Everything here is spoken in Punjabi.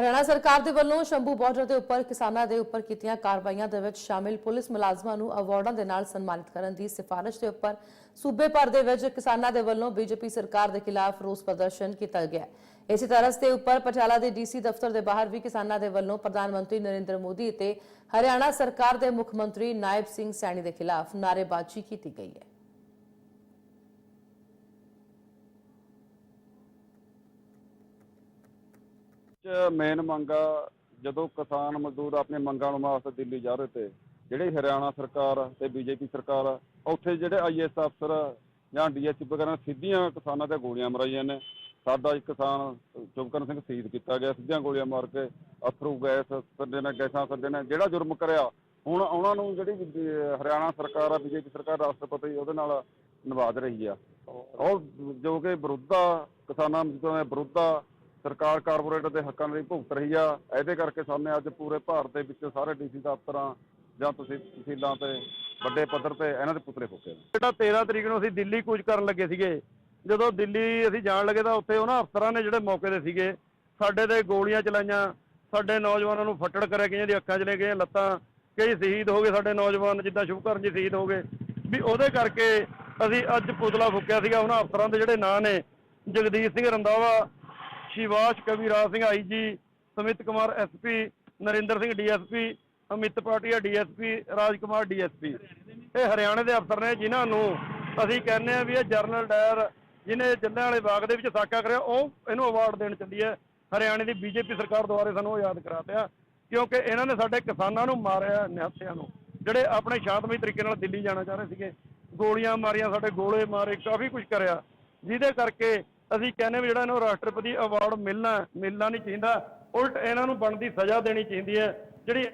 ਹਰਿਆਣਾ ਸਰਕਾਰ ਦੇ ਵੱਲੋਂ ਸ਼ੰਭੂ ਬਾਰਡਰ ਦੇ ਉੱਪਰ ਕਿਸਾਨਾਂ ਦੇ ਉੱਪਰ ਕੀਤੀਆਂ ਕਾਰਵਾਈਆਂ ਦੇ ਵਿੱਚ ਸ਼ਾਮਿਲ ਪੁਲਿਸ ਮੁਲਾਜ਼ਮਾਂ ਨੂੰ ਅਵਾਰਡਾਂ ਦੇ ਨਾਲ ਸਨਮਾਨਿਤ ਕਰਨ ਦੀ ਸਿਫਾਰਿਸ਼ ਦੇ ਉੱਪਰ ਸੂਬੇ ਭਰ ਦੇ ਵਿੱਚ ਕਿਸਾਨਾਂ ਦੇ ਵੱਲੋਂ ਬੀਜੇਪੀ ਸਰਕਾਰ ਦੇ ਖਿਲਾਫ ਰੋਸ ਪ੍ਰਦਰਸ਼ਨ ਕੀਤਾ ਗਿਆ। ਇਸੇ ਤਰ੍ਹਾਂ ਦੇ ਉੱਪਰ ਪਟਿਆਲਾ ਦੇ ਡੀਸੀ ਦਫ਼ਤਰ ਦੇ ਬਾਹਰ ਵੀ ਕਿਸਾਨਾਂ ਦੇ ਵੱਲੋਂ ਪ੍ਰਧਾਨ ਮੰਤਰੀ ਨਰਿੰਦਰ ਮੋਦੀ ਅਤੇ ਹਰਿਆਣਾ ਸਰਕਾਰ ਦੇ ਮੁੱਖ ਮੰਤਰੀ ਨਾਇਬ ਸਿੰਘ ਸੈਣੀ ਦੇ ਖਿਲਾਫ ਨਾਅਰੇਬਾਜ਼ੀ ਕੀਤੀ ਗਈ ਹੈ। ਚ ਮੇਨ ਮੰਗਾ ਜਦੋਂ ਕਿਸਾਨ ਮਜ਼ਦੂਰ ਆਪਣੀ ਮੰਗਾਂ ਨੂੰ ਵਾਸਤੇ ਦਿੱਲੀ ਜਾ ਰਹੇ ਤੇ ਜਿਹੜੀ ਹਰਿਆਣਾ ਸਰਕਾਰ ਤੇ ਬੀਜੇਪੀ ਸਰਕਾਰ ਉੱਥੇ ਜਿਹੜੇ ਆਈਐਸ ਅਫਸਰ ਜਾਂ ਡੀਐਚ ਵਗੈਰਾ ਸਿੱਧੀਆਂ ਕਿਸਾਨਾਂ ਤੇ ਗੋਲੀਆਂ ਮਰਾਈਆਂ ਨੇ। ਸਾਡਾ ਇੱਕ ਕਿਸਾਨ ਚੁਪਕਰਨ ਸਿੰਘ ਸ਼ਹੀਦ ਕੀਤਾ ਗਿਆ ਸਿੱਧੀਆਂ ਗੋਲੀਆਂ ਮਾਰ ਕੇ ਅਥਰੂ ਗੈਸ ਸੱਦੇ ਨੇ ਗੈਸਾਂ ਸੱਦੇ ਨੇ ਜਿਹੜਾ ਜੁਰਮ ਕਰਿਆ ਹੁਣ ਉਹਨਾਂ ਨੂੰ ਜਿਹੜੀ ਹਰਿਆਣਾ ਸਰਕਾਰ ਆ ਬੀਜੇਪੀ ਸਰਕਾਰ ਰਾਸ਼ਟਰਪਤੀ ਉਹਦੇ ਨਾਲ ਨਿਭਾਦ ਰਹੀ ਆ। ਉਹ ਜੋ ਕਿ ਵਿਰੁੱਧ ਕਿਸਾਨਾਂ ਦੇ ਵਿਰੁੱਧ ਸਰਕਾਰ ਕਾਰਪੋਰੇਟ ਦੇ ਹੱਕਾਂ ਲਈ ਭੁਗਤ ਰਹੀ ਆ। ਇਹਦੇ ਕਰਕੇ ਸਾਹਮਣੇ ਅੱਜ ਪੂਰੇ ਭਾਰਤ ਦੇ ਵਿੱਚ ਸਾਰੇ ਡੀਸੀ ਦਫ਼ਤਰਾਂ ਜਾਂ ਤੁਸੀਂ ਤਹਿਸੀਲਾਂ ਤੇ ਵੱਡੇ ਪੱਧਰ ਤੇ ਇਹਨਾਂ ਦੇ ਪੁਤਲੇ ਫੂਕੇ ਨੇ ਜਿਹੜਾ 13 ਤਰੀਕ ਨੂੰ ਅਸੀਂ ਦਿੱਲੀ ਕੂਚ ਕਰਨ ਲੱਗੇ ਸੀਗੇ। ਜਦੋਂ ਦਿੱਲੀ ਅਸੀਂ ਜਾਣ ਲੱਗੇ ਤਾਂ ਉੱਥੇ ਉਹਨਾਂ ਅਫਸਰਾਂ ਨੇ ਜਿਹੜੇ ਮੌਕੇ ਦੇ ਸੀਗੇ, ਸਾਡੇ ਤੇ ਗੋਲੀਆਂ ਚਲਾਈਆਂ, ਸਾਡੇ ਨੌਜਵਾਨਾਂ ਨੂੰ ਫੱਟੜ ਕਰਿਆ, ਕਈਆਂ ਦੀ ਅੱਖਾਂ ਚਲੇ ਗਈਆਂ ਲੱਤਾਂ ਕਈ ਸ਼ਹੀਦ ਹੋ ਗਏ, ਸਾਡੇ ਨੌਜਵਾਨ ਜਿੱਦਾਂ ਸ਼ੁਭਕਰਨ ਜੀ ਸ਼ਹੀਦ ਹੋ ਗਏ। ਵੀ ਉਹਦੇ ਕਰਕੇ ਅਸੀਂ ਅੱਜ ਪੁਤਲਾ ਫੂਕਿਆ ਸੀਗਾ। ਉਹਨਾਂ ਅਫਸਰਾਂ ਦੇ ਜਿਹੜੇ ਨਾਂ ਨੇ, Jagdish Singh Randhawa Shivash Kaviraj Singh I G, Sumit Kumar SP Narinder Singh DSP Amit Patia DSP Rajkumar DSP ਇਹ ਹਰਿਆਣੇ ਦੇ ਅਫਸਰ ਨੇ ਜਿਨ੍ਹਾਂ ਨੂੰ ਅਸੀਂ ਕਹਿੰਦੇ ਆ ਵੀ ਇਹ ਜਰਨਲ ਡਾਇਰ ਜਿਹਨੇ ਜੱਲਿਆਂ ਵਾਲੇ ਬਾਗ ਦੇ ਵਿੱਚ ਸਾਕਾ ਕਰਿਆ, ਉਹ ਇਹਨੂੰ ਅਵਾਰਡ ਦੇਣ ਚੱਲੀ ਹੈ। ਹਰਿਆਣੇ ਦੀ ਬੀਜੇਪੀ ਸਰਕਾਰ ਦੁਆਰੇ ਸਾਨੂੰ ਉਹ ਯਾਦ ਕਰਾਤਿਆ, ਕਿਉਂਕਿ ਇਹਨਾਂ ਨੇ ਸਾਡੇ ਕਿਸਾਨਾਂ ਨੂੰ ਮਾਰਿਆ ਨਿਹੱਥਿਆਂ ਨੂੰ। ਜਿਹੜੇ ਆਪਣੇ ਸ਼ਾਂਤਮਈ ਤਰੀਕੇ ਨਾਲ ਦਿੱਲੀ ਜਾਣਾ ਚਾਹ ਰਹੇ ਸੀਗੇ, ਗੋਲੀਆਂ ਮਾਰੀਆਂ, ਸਾਡੇ ਗੋਲੇ ਮਾਰੇ, ਕਾਫੀ ਕੁਝ ਕਰਿਆ। ਜਿਹਦੇ ਕਰਕੇ ਅਸੀਂ ਕਹਿੰਦੇ ਵੀ ਜਿਹੜਾ ਇਹਨੂੰ ਰਾਸ਼ਟਰਪਤੀ ਅਵਾਰਡ ਮਿਲਣਾ ਮਿਲਣਾ ਨਹੀਂ ਚਾਹੀਦਾ, ਉਲਟ ਇਹਨਾਂ ਨੂੰ ਬਣਦੀ ਸਜ਼ਾ ਦੇਣੀ ਚਾਹੀਦੀ ਹੈ, ਜਿਹੜੀ